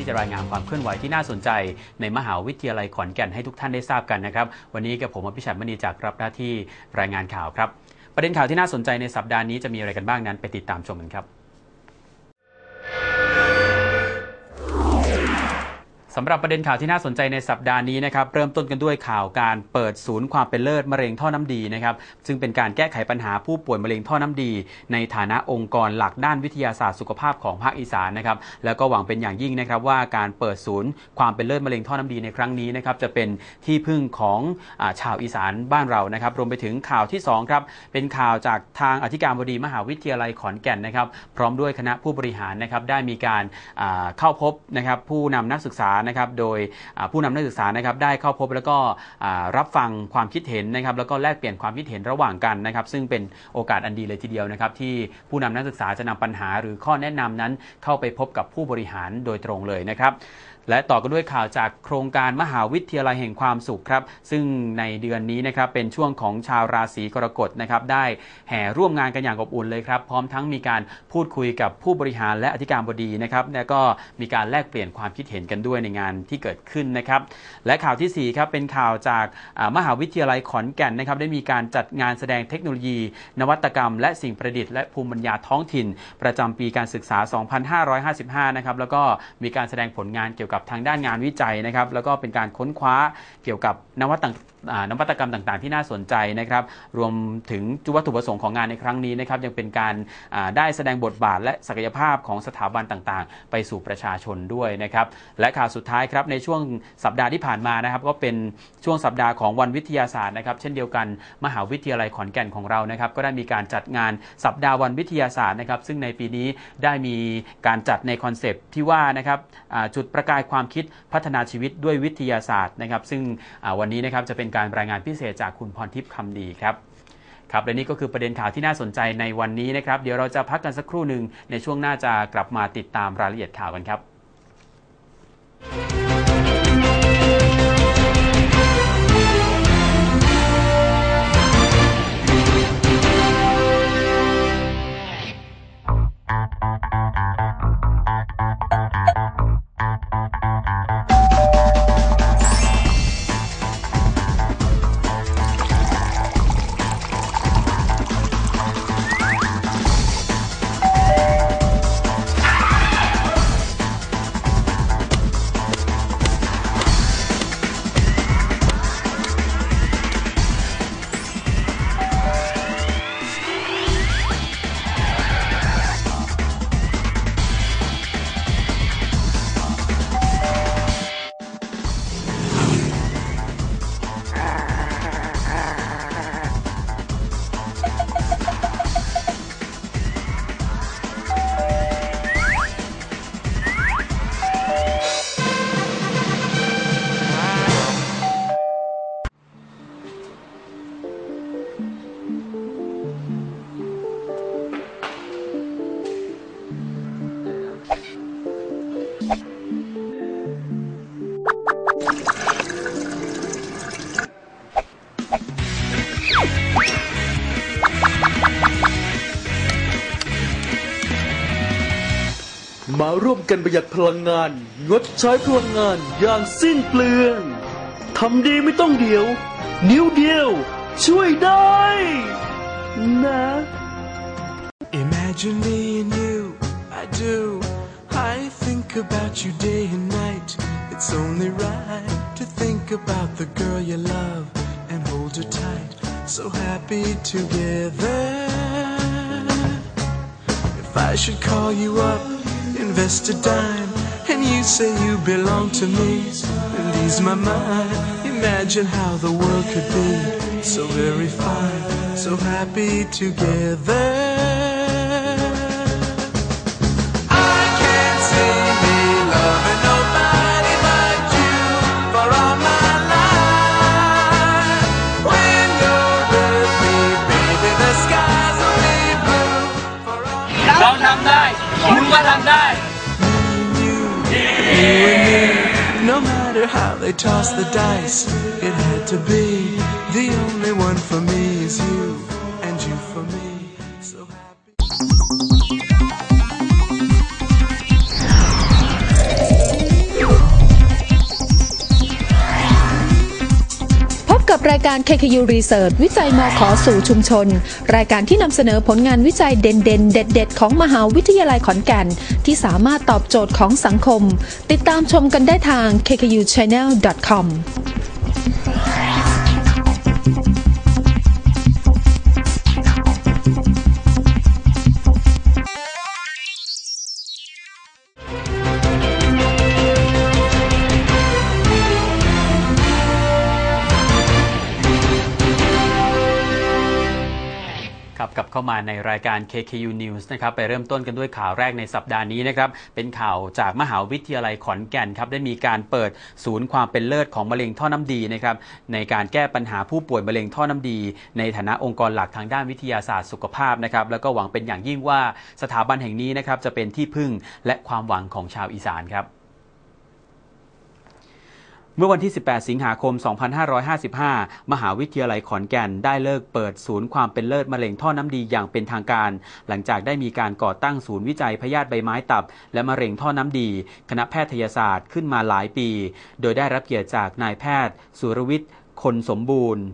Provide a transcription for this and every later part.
ที่จะรายงานความเคลื่อนไหวที่น่าสนใจ ในมหาวิทยาลัยขอนแก่นให้ทุกท่านได้ทราบกันนะครับ วันนี้กับผมอภิชัยมณีจากรับหน้าที่รายงานข่าวครับ ประเด็นข่าวที่น่าสนใจในสัปดาห์นี้จะมีอะไรกันบ้างนั้นไปติดตามชมกันครับ สำหรับประเด็นข่าวที่น่าสนใจในสัปดาห์นี้นะครับเริ่มต้นกันด้วยข่าวการเปิดศูนย์ความเป็นเลิศมะเร็งท่อน้ำดีนะครับซึ่งเป็นการแก้ไขปัญหาผู้ป่วยมะเร็งท่อน้ำดี ในฐานะองค์กรหลักด้านวิทยาศาสตร์สุขภาพของภาคอีสานนะครับแล้วก็หวังเป็นอย่างยิ่งนะครับว่าการเปิดศูนย์ความเป็นเลิศมะเร็งท่อน้ำดีในครั้งนี้นะครับจะเป็นที่พึ่งของอาชาวอีสานบ้านเรานะครับรวมไปถึงข่าวที่สองครับเป็นข่าวจากทางอธิการบดีมหาวิทยาลัยขอนแก่นนะครับพร้อมด้วยคณะผู้บริหารนะครับได้มีการเข้าพบนะครับผู้นำนักศึกษานะครับโดยผู้นำนักศึกษานะครับได้เข้าพบแล้วก็รับฟังความคิดเห็นนะครับแล้วก็แลกเปลี่ยนความคิดเห็นระหว่างกันนะครับซึ่งเป็นโอกาสอันดีเลยทีเดียวนะครับที่ผู้นำนักศึกษาจะนำปัญหาหรือข้อแนะนำนั้นเข้าไปพบกับผู้บริหารโดยตรงเลยนะครับและต่อกันด้วยข่าวจากโครงการมหาวิทยาลัยแห่งความสุขครับ ซึ่งในเดือนนี้นะครับเป็นช่วงของชาวราศีกรกฎนะครับได้แห่ร่วมงานกันอย่างอบอุ่นเลยครับพร้อมทั้งมีการพูดคุยกับผู้บริหารและอธิการบดีนะครับแล้วก็มีการแลกเปลี่ยนความคิดเห็นกันด้วยในงานที่เกิดขึ้นนะครับและข่าวที่4ครับเป็นข่าวจากมหาวิทยาลัยขอนแก่นนะครับได้มีการจัดงานแสดงเทคโนโลยี นวัตกรรม และสิ่งประดิษฐ์และภูมิปัญญาท้องถิ่น ประจำปีการศึกษา 2555 นะครับแล้วก็มีการแสดงผลงานเกี่ยวกับทางด้านงานวิจัยนะครับแล้วก็เป็นการค้นคว้าเกี่ยวกับนวัตอ่านวัตกรรมต่างๆ ที่น่าสนใจนะครับ รวมถึงจุวัตถุประสงค์ของงานในครั้งนี้นะครับ ยังเป็นการได้แสดงบทบาทและศักยภาพของสถาบันต่างๆ ไปสู่ประชาชนด้วยนะครับ และข่าวสุดท้ายครับในช่วงสัปดาห์ที่ผ่านมานะครับก็เป็นช่วงสัปดาห์ของวันวิทยาศาสตร์นะครับ เช่นเดียวกันมหาวิทยาลัยขอนแก่นของเรานะครับ ก็ได้มีการจัดงานสัปดาห์วันวิทยาศาสตร์นะครับ ซึ่งในปีนี้ได้มีการจัดในคอนเซปต์ที่ว่านะครับจุดประกายความคิดพัฒนาชีวิตด้วยวิทยาศาสตร์นะครับ ซึ่งวันนี้นะครับจะเป็นการรายงานพิเศษจากคุณพรทิพย์คำดีครับครับและนี่ก็คือประเด็นข่าวที่น่าสนใจในวันนี้นะครับ เดี๋ยวเราจะพักกันสักครู่หนึ่งในช่วงหน้าจะกลับมาติดตามรายละเอียดข่าวกันครับ ร่วมกันประหยัดพลังงาน งดใช้พลังงานอย่างสิ้นเปลืองทำดีไม่ต้องเดียว นิ้วเดียว ช่วยได้ นะ Imagine me and you, I do. I think about you day and night. It's only right to think about the girl you love and hold her tight. So happy together. If I should call you up, invest a dime, and you say you belong to me, and ease my mind. Imagine how the world could be so very fine, so happy together. Matter how they toss the dice, it had to be. The only one for me is you, กับรายการ KKU Research วิจัยมขอสู่ชุมชน รายการที่นำเสนอผลงานวิจัยเด่นๆเด็ดๆของมหาวิทยาลัยขอนแก่น ที่สามารถตอบโจทย์ของสังคม ติดตามชมกันได้ทาง kkuchannel.com ามาในรายการ KKU News นะครับไปเริ่มต้นกันด้วยข่าวแรกในสัปดาห์นี้นะครับเป็นข่าวจากมหาวิทยาลัยขอนแก่นครับได้มีการเปิดศูนย์ความเป็นเลิศของมะเร็งท่อน้ำดีนะครับในการแก้ปัญหาผู้ป่วยมะเร็งท่อน้ำดี ในฐานะองค์กรหลักทางด้านวิทยาศาสตร์สุขภาพนะครับแล้วก็หวังเป็นอย่างยิ่งว่าสถาบันแห่งนี้นะครับจะเป็นที่พึ่งและความหวังของชาวอีสานครับ มื่อวันที่ 18 สิงหาคม 2555 มหาวิทยาลัยขอนแก่นได้เลิกเปิดศูนย์ความเป็นเลิศมะเร็งท่อน้ำดีอย่างเป็นทางการ หลังจากได้มีการก่อตั้งศูนย์วิจัยพยาธิใบไม้ตับ และมะเร็งท่อน้ำดี คณะแพทยศาสตร์ขึ้นมาหลายปี โดยได้รับเกียรติจากนายแพทย์ สุรวิทย์ คนสมบูรณ์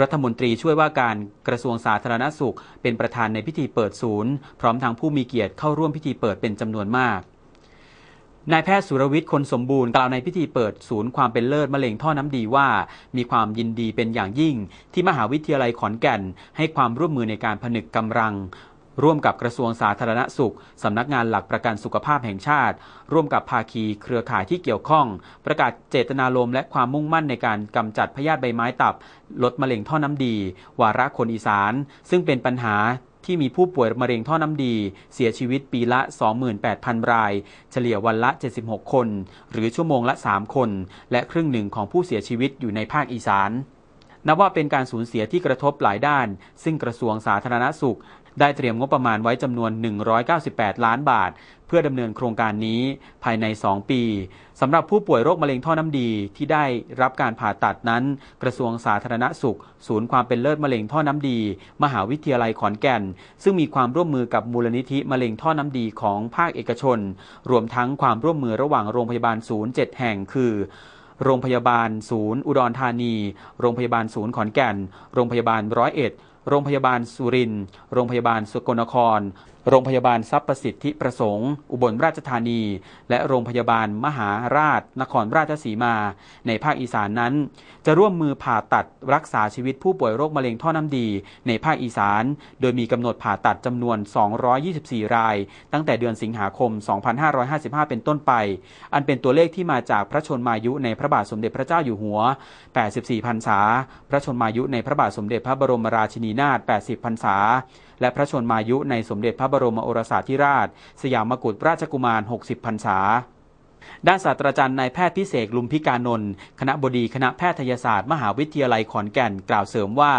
รัฐมนตรีช่วยว่าการกระทรวงสาธารณสุข เป็นประธานในพิธีเปิดศูนย์ พร้อมทางผู้มีเกียรติเข้าร่วมพิธีเปิดเป็นจำนวนมาก นายแพทย์สุรวิทย์คนสมบูรณ์กล่าวในพิธีเปิดศูนย์ความเป็นเลิศมะเร็งท่อน้ำดีว่า มีความยินดีเป็นอย่างยิ่ง ที่มหาวิทยาลัยขอนแก่น ให้ความร่วมมือในการผนึกกำลัง ร่วมกับกระทรวงสาธารณสุข สำนักงานหลักประกันสุขภาพแห่งชาติ ร่วมกับภาคีเครือข่ายที่เกี่ยวข้อง ประกาศเจตนารมณ์และความมุ่งมั่นในการกำจัดพยาธิใบไม้ตับ ลดมะเร็งท่อน้ำดี วาระคนอีสาน ซึ่งเป็นปัญหา ที่มีผู้ป่วยมะเร็งท่อน้ำดี เสียชีวิตปีละ 28,000 ราย เฉลี่ยวันละ 76 คน หรือชั่วโมงละ 3 คน และครึ่งหนึ่งของผู้เสียชีวิตอยู่ในภาคอีสานนับว่าเป็นการสูญเสียที่กระทบหลายด้าน ซึ่งกระทรวงสาธารณสุข ได้เตรียมงบประมาณไว้จำนวน 198 ล้านบาท เพื่อดำเนินโครงการนี้ภายใน 2 ปีสำหรับผู้ป่วยโรคมะเร็งท่อน้ำดีที่ได้รับการผ่าตัดนั้น กระทรวงสาธารณสุข ศูนย์ความเป็นเลิศมะเร็งท่อน้ำดี มหาวิทยาลัยขอนแก่น ซึ่งมีความร่วมมือกับมูลนิธิมะเร็งท่อน้ำดีของภาคเอกชน รวมทั้งความร่วมมือระหว่างโรงพยาบาลศูนย์7แห่งคือโรงพยาบาลศูนย์อุดรธานี โรงพยาบาลศูนย์ขอนแก่น โรงพยาบาลร้อยเอ็ด โรงพยาบาลสุรินทร์ โรงพยาบาลสกลนคร โรงพยาบาลทรัพย์ประสิทธิประสงค์ อุบลราชธานี และโรงพยาบาลมหาราช นครราชสีมา ในภาคอีสานนั้น จะร่วมมือผ่าตัดรักษาชีวิตผู้ป่วยโรคมะเร็งท่อน้ำดี ในภาคอีสาน โดยมีกำหนดผ่าตัดจำนวน 224 ราย ตั้งแต่เดือนสิงหาคม 2555 เป็นต้นไป อันเป็นตัวเลขที่มาจากพระชนมายุในพระบาทสมเด็จพระเจ้าอยู่หัว 84พรรษา พระชนมายุในพระบาทสมเด็จพระบรมราชินีนาถ 80พรรษาและพระชนมายุในสมเด็จพระบรมโอรสาธิราช สยามกุฎราชกุมาร 60 พรรษาด้านศาสตราจารย์นายแพทย์พิเศษลุมพิการนนท์คณะบดีคณะแพทยศาสตร์ มหาวิทยาลัยขอนแก่นกล่าวเสริมว่า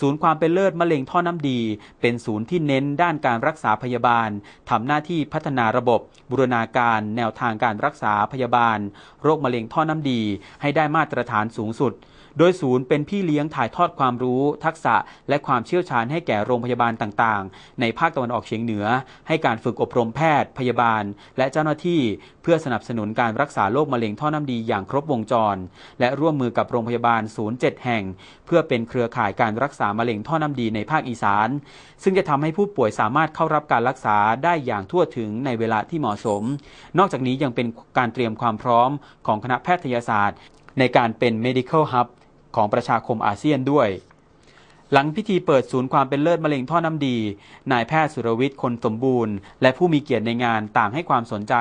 ศูนย์ความเป็นเลิศมะเร็งท่อน้ำดี เป็นศูนย์ที่เน้นด้านการรักษาพยาบาลทำหน้าที่พัฒนาระบบ บูรณาการแนวทางการรักษาพยาบาล โรคมะเร็งท่อน้ำดี ให้ได้มาตรฐานสูงสุด โดยศูนย์เป็นพี่เลี้ยงถ่ายทอดความรู้ ทักษะ และความเชี่ยวชาญให้แก่โรงพยาบาลต่างๆ ในภาคตะวันออกเฉียงเหนือ ให้การฝึกอบรมแพทย์ พยาบาล และเจ้าหน้าที่ เพื่อสนับสนุนการรักษาโรคมะเร็งท่อน้ำดีอย่างครบวงจร และร่วมมือกับโรงพยาบาลศูนย์7แห่ง เพื่อเป็นเครือข่ายการรักษามะเร็งท่อน้ำดีในภาคอีสาน ซึ่งจะทำให้ผู้ป่วยสามารถเข้ารับการรักษาได้อย่างทั่วถึงในเวลาที่เหมาะสม นอกจากนี้ยังเป็นการเตรียมความพร้อมของคณะแพทยศาสตร์ ในการเป็น medical hub ของประชาคมอาเซียนด้วย หลังพิธีเปิดศูนย์ความเป็นเลิศมะเร็งท่อน้ำดี นายแพทย์สุรวิทย์คนสมบูรณ์ และผู้มีเกียรติในงานต่างให้ความสนใจ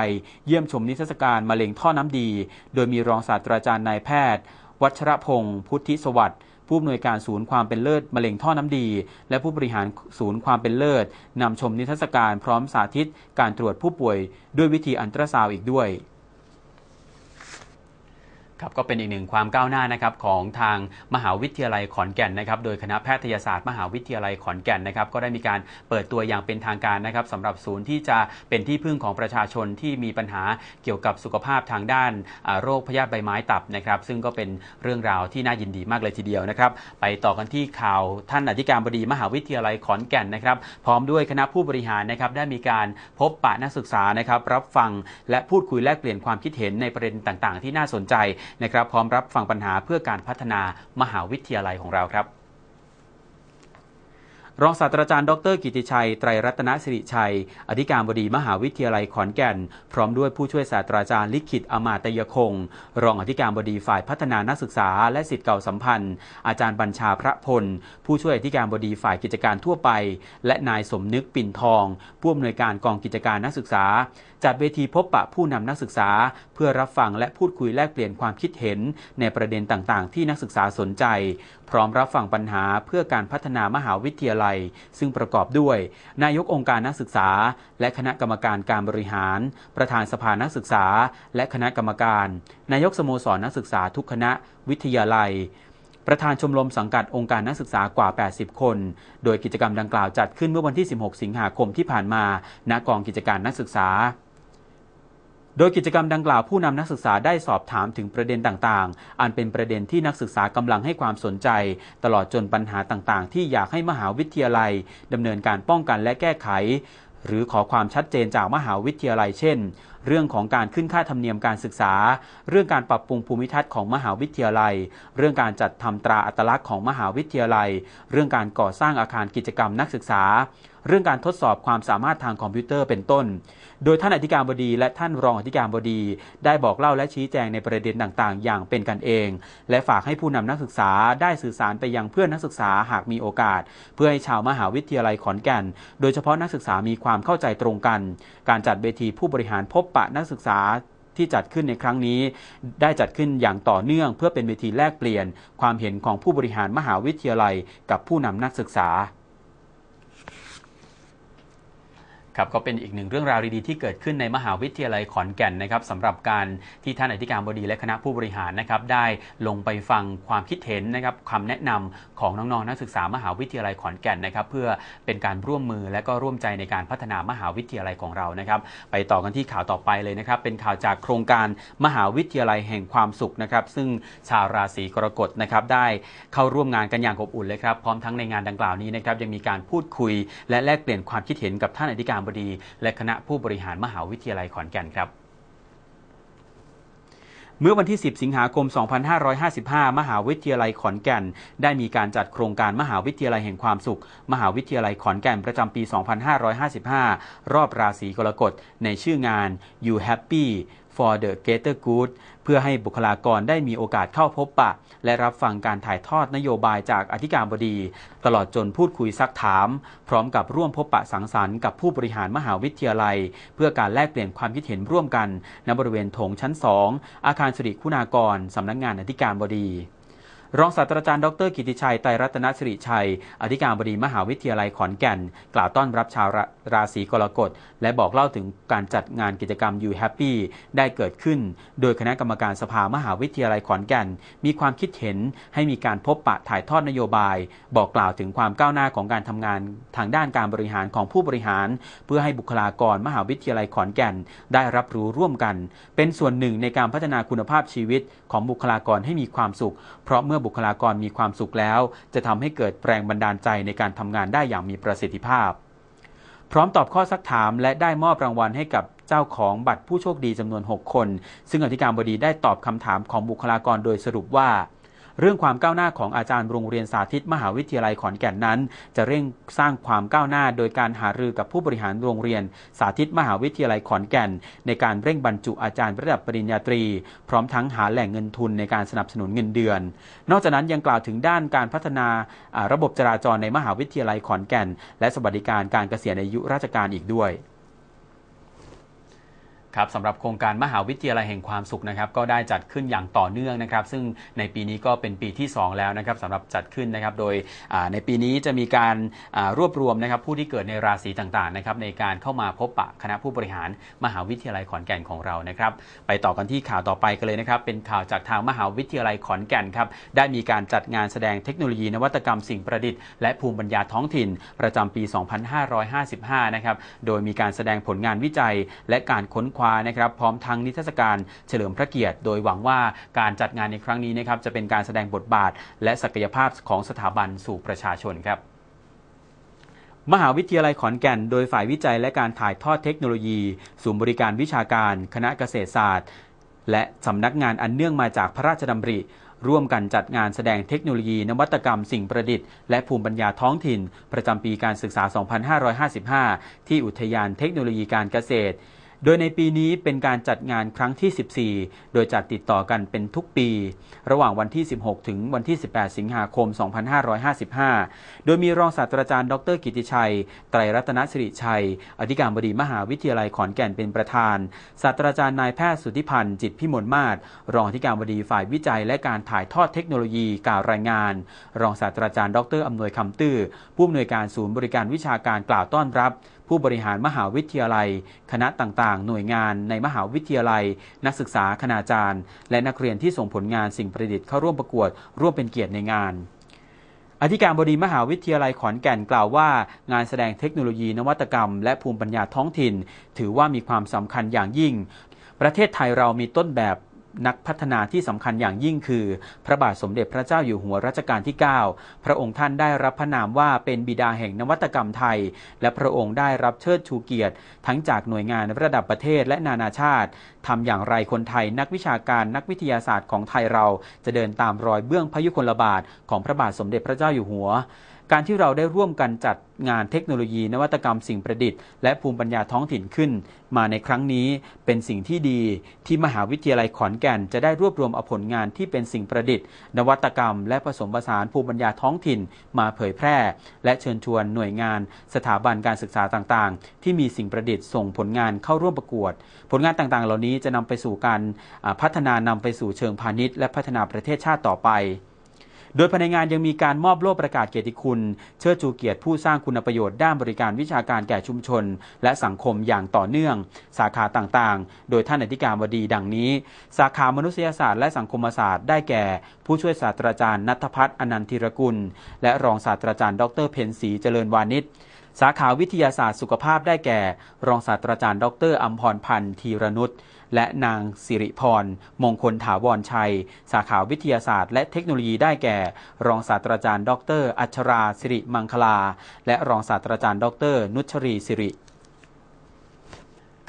เยี่ยมชมนิทรรศการมะเร็งท่อน้ำดี โดยมีรองศาสตราจารย์นายแพทย์ วัชรพงศ์พุทธิสวัสดิ์ผู้อำนวยการศูนย์ความเป็นเลิศมะเร็งท่อน้ำดี และผู้บริหารศูนย์ความเป็นเลิศนำชมนิทรรศการพร้อมสาธิต การตรวจผู้ป่วย ด้วยวิธีอันตราซาวอีกด้วย ครับก็เป็นอีกหนึ่งความก้าวหน้านะครับของทางมหาวิทยาลัยขอนแก่นนะครับโดยคณะแพทยศาสตร์มหาวิทยาลัยขอนแก่นนะครับก็ได้มีการเปิดตัวอย่างเป็นทางการนะครับสำหรับศูนย์ที่จะเป็นที่พึ่งของประชาชนที่มีปัญหาเกี่ยวกับสุขภาพทางด้านโรคพยาธิใบไม้ตับนะครับซึ่งก็เป็นเรื่องราวที่น่ายินดีมากเลยทีเดียวนะครับไปต่อกันที่ข่าวท่านอธิการบดีมหาวิทยาลัยขอนแก่นนะครับพร้อมด้วยคณะผู้บริหารนะครับได้มีการพบปะนักศึกษานะครับรับฟังและพูดคุยแลกเปลี่ยนความคิดเห็นในประเด็นต่าง ๆ ที่น่าสนใจนะครับพร้อมรับฟังปัญหาเพื่อการพัฒนามหาวิทยาลัยของเราครับรองศาสตราจารย์ดรกิติชัย ไตรรัตนสิริชัย อธิการบดีมหาวิทยาลัยขอนแก่น พร้อมด้วยผู้ช่วยศาสตราจารย์ลิขิตอมาตยคง รองอธิการบดีฝ่ายพัฒนานักศึกษา และสิทธิ์เก่าสัมพันธ์ อาจารย์บัญชาพระพล ผู้ช่วยอธิการบดีฝ่ายกิจการทั่วไป และนายสมนึกปิ่นทอง ผู้อำนวยการกองกิจการนักศึกษา จัดเวทีพบปะผู้นำนักศึกษา เพื่อรับฟังและพูดคุยแลกเปลี่ยนความคิดเห็น ในประเด็นต่างๆ ที่นักศึกษาสนใจ พร้อมรับฟังปัญหาเพื่อการพัฒนามหาวิทยาลัย ซึ่งประกอบด้วย นายกองค์การนักศึกษา และคณะกรรมการการบริหาร ประธานสภานักศึกษา และคณะกรรมการ นายกสโมสรนักศึกษาทุกคณะวิทยาลัยประธานชมรมสังกัดองค์การนักศึกษากว่า 80 คน โดยกิจกรรมดังกล่าวจัดขึ้นเมื่อวันที่ 16 สิงหาคมที่ผ่านมา ณ กองกิจการนักศึกษา โดยกิจกรรมดังกล่าวผู้นำนักศึกษาได้สอบถามถึงประเด็นต่างๆ อันเป็นประเด็นที่นักศึกษากำลังให้ความสนใจ ตลอดจนปัญหาต่างๆ ที่อยากให้มหาวิทยาลัยดำเนินการป้องกันและแก้ไข หรือขอความชัดเจนจากมหาวิทยาลัยเช่น เรื่องของการขึ้นค่าธรรมเนียมการศึกษา เรื่องการปรับปรุงภูมิทัศน์ของมหาวิทยาลัย เรื่องการจัดทำตราอัตลักษณ์ของมหาวิทยาลัย เรื่องการก่อสร้างอาคารกิจกรรมนักศึกษา เรื่องการทดสอบความสามารถทางคอมพิวเตอร์เป็นต้น โดยท่านอธิการบดี และท่านรองอธิการบดี ได้บอกเล่าและชี้แจงในประเด็นต่างๆ อย่างเป็นกันเอง และฝากให้ผู้นำนักศึกษาได้สื่อสารไปยังเพื่อนนักศึกษาหากมีโอกาส เพื่อให้ชาวมหาวิทยาลัยขอนแก่น โดยเฉพาะนักศึกษามีความเข้าใจตรงกัน การจัดเวทีผู้บริหารพบปะนักศึกษาที่จัดขึ้นในครั้งนี้ ได้จัดขึ้นอย่างต่อเนื่อง เพื่อเป็นเวทีแลกเปลี่ยน ความเห็นของผู้บริหารมหาวิทยาลัย กับผู้นำนักศึกษา ครับก็เป็นอีกหนึ่งเรื่องราวดีๆที่เกิดขึ้นในมหาวิทยาลัยขอนแก่นนะครับสำหรับการที่ท่านอธิการบดีและคณะผู้บริหารนะครับได้ลงไปฟังความคิดเห็นนะครับคำแนะนำของน้องๆนักศึกษามหาวิทยาลัยขอนแก่นนะครับเพื่อเป็นการร่วมมือและก็ร่วมใจในการพัฒนามหาวิทยาลัยของเรานะครับไปต่อกันที่ข่าวต่อไปเลยนะครับเป็นข่าวจากโครงการมหาวิทยาลัยแห่งความสุขนะครับซึ่งชาวราศีกรกฎนะครับได้เข้าร่วมงานกันอย่างอบอุ่นเลยครับพร้อมทั้งในงานดังกล่าวนี้นะครับยังมีการพูดคุย และแลกเปลี่ยนความคิดเห็นกับท่านอธิการบดี และคณะผู้บริหารมหาวิทยาลัยขอนแก่นครับเมื่อวันที่ 10 สิงหาคม 2555 มหาวิทยาลัยขอนแก่น ได้มีการจัดโครงการมหาวิทยาลัยแห่งความสุข มหาวิทยาลัยขอนแก่นประจำปี 2555 รอบราศีกรกฎในชื่องาน You Happy for the Greater Good เพื่อให้บุคลากรได้มีโอกาสเข้าพบปะ และรับฟังการถ่ายทอดนโยบายจากอธิการบดี ตลอดจนพูดคุยซักถาม พร้อมกับร่วมพบปะสังสรรค์กับผู้บริหารมหาวิทยาลัย เพื่อการแลกเปลี่ยนความคิดเห็นร่วมกันณบริเวณโถงชั้น 2 อาคารสิริคุณากรสำนักงานอธิการบดี รองศาสตราจารย์ดรกิติชัยไตรรัตนสิริชัย อธิการบดีมหาวิทยาลัยขอนแก่น กล่าวต้อนรับชาวราราศีกรกฎ และบอกเล่าถึงการจัดงานกิจกรรม You Happy ได้เกิดขึ้น โดยคณะกรรมการสภามหาวิทยาลัยขอนแก่น มีความคิดเห็นให้มีการพบปะถ่ายทอดนโยบาย บอกกล่าวถึงความก้าวหน้าของการทำงานทางด้านการบริหารของผู้บริหาร เพื่อให้บุคลากรมหาวิทยาลัยขอนแก่น ได้รับรู้ร่วมกัน เป็นส่วนหนึ่งในการพัฒนาคุณภาพชีวิตของบุคลากรให้มีความสุข เพราะเมื่อบุคลากรมีความสุขแล้ว จะทำให้เกิดแรงบันดาลใจในการทำงานได้อย่างมีประสิทธิภาพ พร้อมตอบข้อซักถามและได้มอบรางวัลให้กับเจ้าของบัตรผู้โชคดีจำนวน 6 คน ซึ่งอธิการบดีได้ตอบคำถามของบุคลากรโดยสรุปว่า เรื่องความก้าวหน้าของอาจารย์โรงเรียนสาธิตมหาวิทยาลัยขอนแก่นนั้น จะเร่งสร้างความก้าวหน้าโดยการหารือกับผู้บริหารโรงเรียน สาธิตมหาวิทยาลัยขอนแก่น ในการเร่งบรรจุอาจารย์ระดับปริญญาตรี พร้อมทั้งหาแหล่งเงินทุนในการสนับสนุนเงินเดือน นอกจากนั้นยังกล่าวถึงด้านการพัฒนาอ่าระบบจราจรในมหาวิทยาลัยขอนแก่น และสวัสดิการการเกษียณอายุราชการอีกด้วย ครับสำหรับโครงการมหาวิทยาลัยแห่งความสุขนะครับก็ได้จัดขึ้นอย่างต่อเนื่องนะครับ ซึ่งในปีนี้ก็เป็นปีที่ 2 แล้วนะครับสำหรับจัดขึ้นนะครับ โดยในปีนี้จะมีการรวบรวมนะครับผู้ที่เกิดในราศีต่างๆนะครับในการเข้ามาพบปะคณะผู้บริหารมหาวิทยาลัยขอนแก่นของเรานะครับ ไปต่อกันที่ข่าวต่อไปกันเลยนะครับ เป็นข่าวจากทางมหาวิทยาลัยขอนแก่นครับได้มีการจัดงานแสดงเทคโนโลยีนวัตกรรมสิ่งประดิษฐ์และภูมิปัญญาท้องถิ่น ประจำปี 2555 นะครับโดยมีการแสดงผลงานวิจัย และการค้นคว้านะครับพร้อมทั้งนิทรรศการเฉลิมพระเกียรติ โดยหวังว่าการจัดงานในครั้งนี้นะครับจะเป็นการแสดงบทบาท และศักยภาพของสถาบันสู่ประชาชนครับมหาวิทยาลัยขอนแก่น โดยฝ่ายวิจัยและการถ่ายทอดเทคโนโลยี ศูนย์บริการวิชาการ คณะเกษตรศาสตร์ และสำนักงานอันเนื่องมาจากพระราชดำริ ร่วมกันจัดงานแสดงเทคโนโลยี นวัตกรรมสิ่งประดิษฐ์และภูมิปัญญาท้องถิ่น ประจำปีการศึกษา 2555 ที่อุทยานเทคโนโลยีการเกษตร โดยในปีนี้เป็นการจัดงานครั้งที่ 14 โดยจัดติดต่อกันเป็นทุกปี ระหว่างวันที่ 16 ถึงวันที่ 18 สิงหาคม 2555 โดยมีรองศาสตราจารย์ ดรกิติชัย ไตรรัตนสิริชัย อธิการบดีมหาวิทยาลัยขอนแก่นเป็นประธาน ศาสตราจารย์นายแพทย์สุทธิพันธ์จิตพิมลมาศ รองอธิการบดีฝ่ายวิจัย และการถ่ายทอดเทคโนโลยีกล่าวรายงาน รองศาสตราจารย์ ดรอำนวยคำตื้อผู้อำนวยการศูนย์บริการวิชาการกล่าวต้อนรับผู้บริหารมหาวิทยาลัย คณะต่างๆ หน่วยงานในมหาวิทยาลัย นักศึกษาคณาจารย์ และนักเรียนที่ส่งผลงานสิ่งประดิษฐ์เข้าร่วมประกวดร่วมเป็นเกียรติในงานอธิการบดีมหาวิทยาลัยขอนแก่นกล่าวว่า งานแสดงเทคโนโลยีนวัตกรรม และภูมิปัญญาท้องถิ่น ถือว่ามีความสำคัญอย่างยิ่ง ประเทศไทยเรามีต้นแบบ นักพัฒนาที่สำคัญอย่างยิ่งคือ พระบาทสมเด็จพระเจ้าอยู่หัวรัชกาลที่ 9 พระองค์ท่านได้รับพระนามว่าเป็นบิดาแห่งนวัตกรรมไทย และพระองค์ได้รับเชิดชูเกียรติ ทั้งจากหน่วยงานระดับประเทศและนานาชาติทำอย่างไรคนไทยนักวิชาการนักวิทยาศาสตร์ของไทยเรา จะเดินตามรอยเบื้องพยุคลบาทของพระบาทสมเด็จพระเจ้าอยู่หัว การที่เราได้ร่วมกันจัดงานเทคโนโลยี นวัตกรรมสิ่งประดิษฐ์และภูมิปัญญาท้องถิ่นขึ้น มาในครั้งนี้เป็นสิ่งที่ดี ที่มหาวิทยาลัยขอนแก่นจะได้รวบรวมเอาผลงานที่เป็นสิ่งประดิษฐ์ นวัตกรรม และผสมผสานภูมิปัญญาท้องถิ่น มาเผยแพร่ และเชิญชวนหน่วยงาน สถาบันการศึกษาต่างๆ ที่มีสิ่งประดิษฐ์ส่งผลงานเข้าร่วมประกวด ผลงานต่างๆ เหล่านี้จะนำไปสู่การพัฒนานำไปสู่เชิงพาณิชย์และพัฒนาประเทศชาติต่อไป โดยภายในงานยังมีการมอบโล่ประกาศเกียรติคุณ เชิดชูเกียรติผู้สร้างคุณประโยชน์ด้านบริการวิชาการแก่ชุมชน และสังคมอย่างต่อเนื่อง สาขาต่างๆ โดยท่านอธิการบดีดังนี้ สาขามนุษยศาสตร์และสังคมศาสตร์ได้แก่ ผู้ช่วยศาสตราจารย์นัทพัฒน์อนันทิรกุล และรองศาสตราจารย์ ดรเพนศรีเจริญวานิช สาขาวิทยาศาสตร์สุขภาพได้แก่ รองศาสตราจารย์ ดรอัมพรพันธ์ธีรนุชและนางสิริพร มงคลถาวรชัย สาขาวิทยาศาสตร์ และเทคโนโลยีได้แก่ รองศาสตราจารย์ ดร อัชราสิริมังคลา และรองศาสตราจารย์ ดร นุชรีสิริ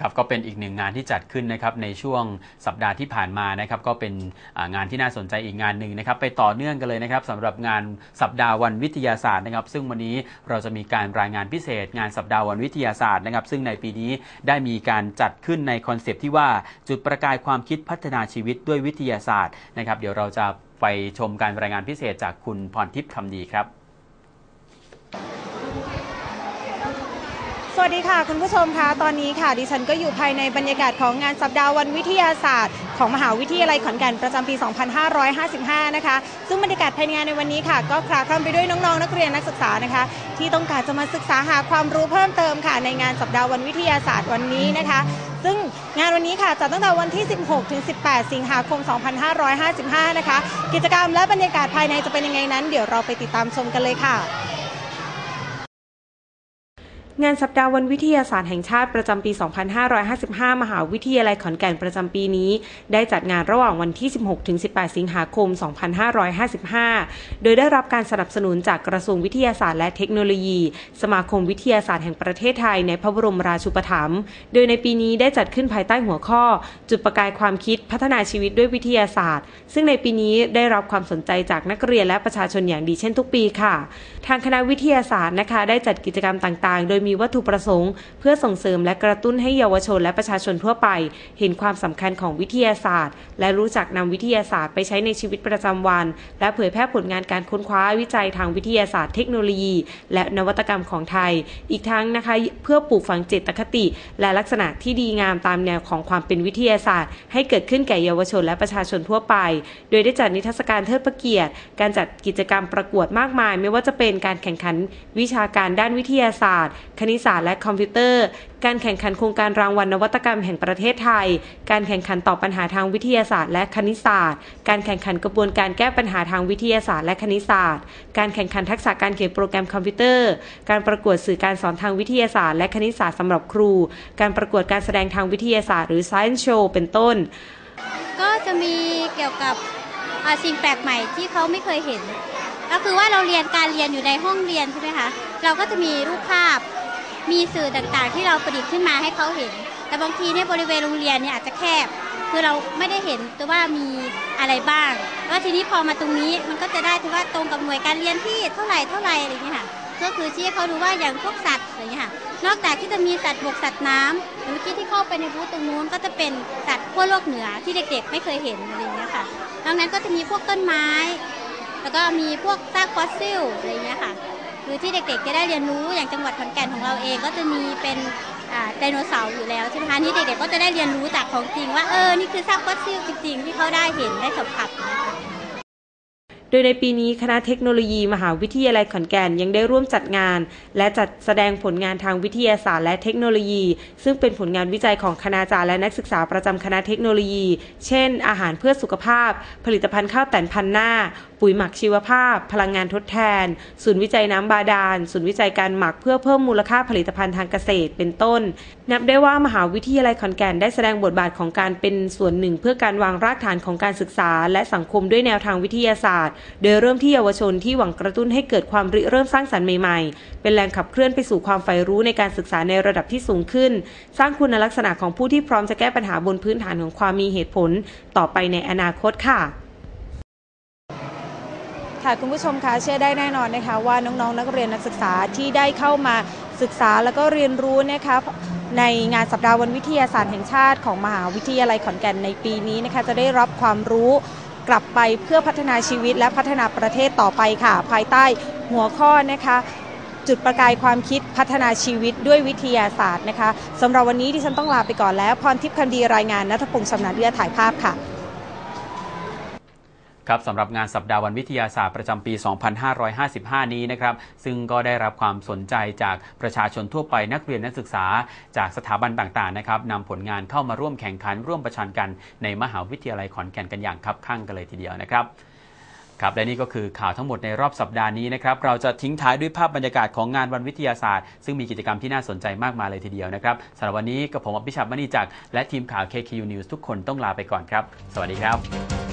ครับก็เป็นอีกหนึ่งงานที่จัดขึ้นนะครับในช่วงสัปดาห์ที่ผ่านมานะครับก็เป็นงานที่น่าสนใจอีกงานหนึ่งนะครับไปต่อเนื่องกันเลยนะครับสำหรับงานสัปดาห์วันวิทยาศาสตร์นะครับ ซึ่งวันนี้เราจะมีการรายงานพิเศษ งานสัปดาห์วันวิทยาศาสตร์นะครับ ซึ่งในปีนี้ได้มีการจัดขึ้นในคอนเซปต์ที่ว่าจุดประกายความคิดพัฒนาชีวิตด้วยวิทยาศาสตร์นะครับ เดี๋ยวเราจะไปชมการรายงานพิเศษจากคุณพรทิพย์คำดีครับ สวัสดีค่ะ คุณผู้ชมคะตอนนี้ค่ะ ดิฉันก็อยู่ภายในบรรยากาศของงานสัปดาห์วันวิทยาศาสตร์ ของมหาวิทยาลัยขอนแก่นประจำปี 2555 นะคะ ซึ่งบรรยากาศภายในงานในวันนี้ค่ะ ก็คลาคล่ำไปด้วยน้องๆ นักเรียนนักศึกษานะคะ ที่ต้องการจะมาศึกษาหาความรู้เพิ่มเติมค่ะ ในงานสัปดาห์วันวิทยาศาสตร์วันนี้นะคะ ซึ่งงานวันนี้ค่ะจัดตั้งแต่วันที่ 16 ถึง 18 สิงหาคม 2555 นะคะ กิจกรรมและบรรยากาศภายในจะเป็นยังไงนั้น เดี๋ยวเราไปติดตามชมกันเลยค่ะ งานสัปดาห์วันวิทยาศาสตร์แห่งชาติประจำปี 2555 มหาวิทยาลัยขอนแก่นประจำปีนี้ ได้จัดงานระหว่างวันที่ 16ถึง18 สิงหาคม 2555 โดยได้รับการสนับสนุนจากกระทรวงวิทยาศาสตร์และเทคโนโลยี สมาคมวิทยาศาสตร์แห่งประเทศไทยในพระบรมราชูปถัมภ์ โดยในปีนี้ได้จัดขึ้นภายใต้หัวข้อ จุดประกายความคิดพัฒนาชีวิตด้วยวิทยาศาสตร์ ซึ่งในปีนี้ได้รับความสนใจจากนักเรียนและประชาชนอย่างดีเช่นทุกปีค่ะ ทางคณะวิทยาศาสตร์นะคะ ได้จัดกิจกรรมต่างๆ โดยมีวัตถุประสงค์ เพื่อส่งเสริมและกระตุ้นให้เยาวชนและประชาชนทั่วไป เห็นความสำคัญของวิทยาศาสตร์ และรู้จักนำวิทยาศาสตร์ไปใช้ในชีวิตประจำวัน และเผยแพร่ผลงานการค้นคว้าวิจัยทางวิทยาศาสตร์เทคโนโลยี และนวัตกรรมของไทย อีกทั้งนะคะเพื่อปลูกฝังเจตคติ และลักษณะที่ดีงามตามแนวของความเป็นวิทยาศาสตร์ ให้เกิดขึ้นแก่เยาวชนและประชาชนทั่วไป โดยได้จัดนิทรรศการเทิดพระเกียรติ การจัดกิจกรรมประกวดมากมาย ไม่ว่าจะเป็นการแข่งขันวิชาการด้านวิทยาศาสตร์คณิตศาสตร์และคอมพิวเตอร์ การแข่งขันโครงการรางวัลนวัตกรรมแห่งประเทศไทย การแข่งขันตอบปัญหาทางวิทยาศาสตร์และคณิตศาสตร์ การแข่งขันกระบวนการแก้ปัญหาทางวิทยาศาสตร์และคณิตศาสตร์ การแข่งขันทักษะการเขียนโปรแกรมคอมพิวเตอร์ การประกวดสื่อการสอนทางวิทยาศาสตร์และคณิตศาสตร์สำหรับครู การประกวดการแสดงทางวิทยาศาสตร์หรือ Science Show เป็นต้น ก็จะมีเกี่ยวกับสิ่งแปลกใหม่ที่เขาไม่เคยเห็น ก็คือว่าเราเรียนการเรียนอยู่ในห้องเรียนใช่ไหมคะ เราก็จะมีรูปภาพ มีสื่อต่างๆ ที่เราประดิษฐ์ขึ้นมาให้เขาเห็น แต่บางทีเนี่ยบริเวณโรงเรียนเนี่ยอาจจะแคบ คือเราไม่ได้เห็นตัวว่ามีอะไรบ้าง แล้วทีนี้พอมาตรงนี้มันก็จะได้ถือว่าตรงกับหน่วยการเรียนที่เท่าไหร่เท่าไหร่อะไรอย่างเงี้ยค่ะก็คือชี้ให้เขาดูว่าอย่างพวกสัตว์อะไรอย่างเงี้ยค่ะ นอกจากที่จะมีสัตว์บกสัตว์น้ำเมื่อกี้ที่เข้าไปในบูธตรงนู้นก็จะเป็นสัตว์ขั้วโลกเหนือที่เด็กๆ ไม่เคยเห็นอะไรอย่างเงี้ยค่ะนอกนั้นก็จะมีพวกต้นไม้ แล้วก็มีพวกซากฟอสซิลอะไรอย่างเงี้ยค่ะ หรือที่เด็กๆจะได้เรียนรู้อย่างจังหวัดขอนแก่นของเราเองก็จะมีเป็นไดโนเสาร์อยู่แล้วใช่ไหมคะนี่เด็กๆก็จะได้เรียนรู้จากของจริงว่าเออนี่คือซากฟอสซิลจริงๆที่เขาได้เห็นได้สัมผัสนะคะโดยในปีนี้คณะเทคโนโลยีมหาวิทยาลัยขอนแก่นยังได้ร่วมจัดงาน และจัดแสดงผลงานทางวิทยาศาสตร์และเทคโนโลยี ซึ่งเป็นผลงานวิจัยของคณาจารย์และนักศึกษาประจำคณะเทคโนโลยี เช่น อาหารเพื่อสุขภาพ ผลิตภัณฑ์ข้าวแต่นพันหน้า ปุ๋ยหมักชีวภาพ พลังงานทดแทน ศูนย์วิจัยน้ำบาดาล ศูนย์วิจัยการหมักเพื่อเพิ่มมูลค่าผลิตภัณฑ์ทางเกษตรเป็นต้น นับได้ว่ามหาวิทยาลัยขอนแก่นได้แสดงบทบาทของการเป็นส่วนหนึ่ง เพื่อการวางรากฐานของการศึกษา และสังคมด้วยแนวทางวิทยาศาสตร์ โดยเริ่มที่เยาวชนที่หวังกระตุ้นให้เกิดความริเริ่มสร้างสรรค์ใหม่ๆ เป็นแรงขับเคลื่อนไปสู่ความใฝ่รู้ในการศึกษาในระดับที่สูงขึ้น สร้างคุณลักษณะของผู้ที่พร้อมจะแก้ปัญหาบนพื้นฐานของความมีเหตุผล ต่อไปในอนาคตค่ะ ค่ะคุณผู้ชมคะเชื่อได้แน่นอนนะคะว่าน้องๆนักเรียนนักศึกษาที่ได้เข้ามาศึกษาแล้วก็เรียนรู้นะคะในงานสัปดาห์วันวิทยาศาสตร์แห่งชาติของมหาวิทยาลัยขอนแก่นในปีนี้นะคะจะได้รับความรู้กลับไปเพื่อพัฒนาชีวิตและพัฒนาประเทศต่อไปค่ะ ภายใต้หัวข้อนะคะจุดประกายความคิดพัฒนาชีวิตด้วยวิทยาศาสตร์นะคะสำหรับวันนี้ดิฉันต้องลาไปก่อนแล้ว พรทิพย์คำดีรายงานนัทพงษ์ชำนาญเลือถ่ายภาพค่ะ ครับสำหรับงานสัปดาห์วันวิทยาศาสตร์ประจำปี 2555 นี้นะครับ ซึ่งก็ได้รับความสนใจจากประชาชนทั่วไปนักเรียนนักศึกษา จากสถาบันต่างๆนะครับนำผลงานเข้ามาร่วมแข่งขัน ร่วมประชันกันในมหาวิทยาลัยขอนแก่นกันอย่างคับข้างกันเลยทีเดียวนะครับครับและนี่ก็คือข่าวทั้งหมดในรอบสัปดาห์นี้นะครับเราจะทิ้งท้ายด้วยภาพบรรยากาศของงานวันวิทยาศาสตร์ ซึ่งมีกิจกรรมที่น่าสนใจมากมายเลยทีเดียวนะครับสำหรับวันนี้กับผมอภิชาติมณีจักรและทีมข่าว KQ News ทุกคนต้องลาไปก่อนครับ สวัสดีครับ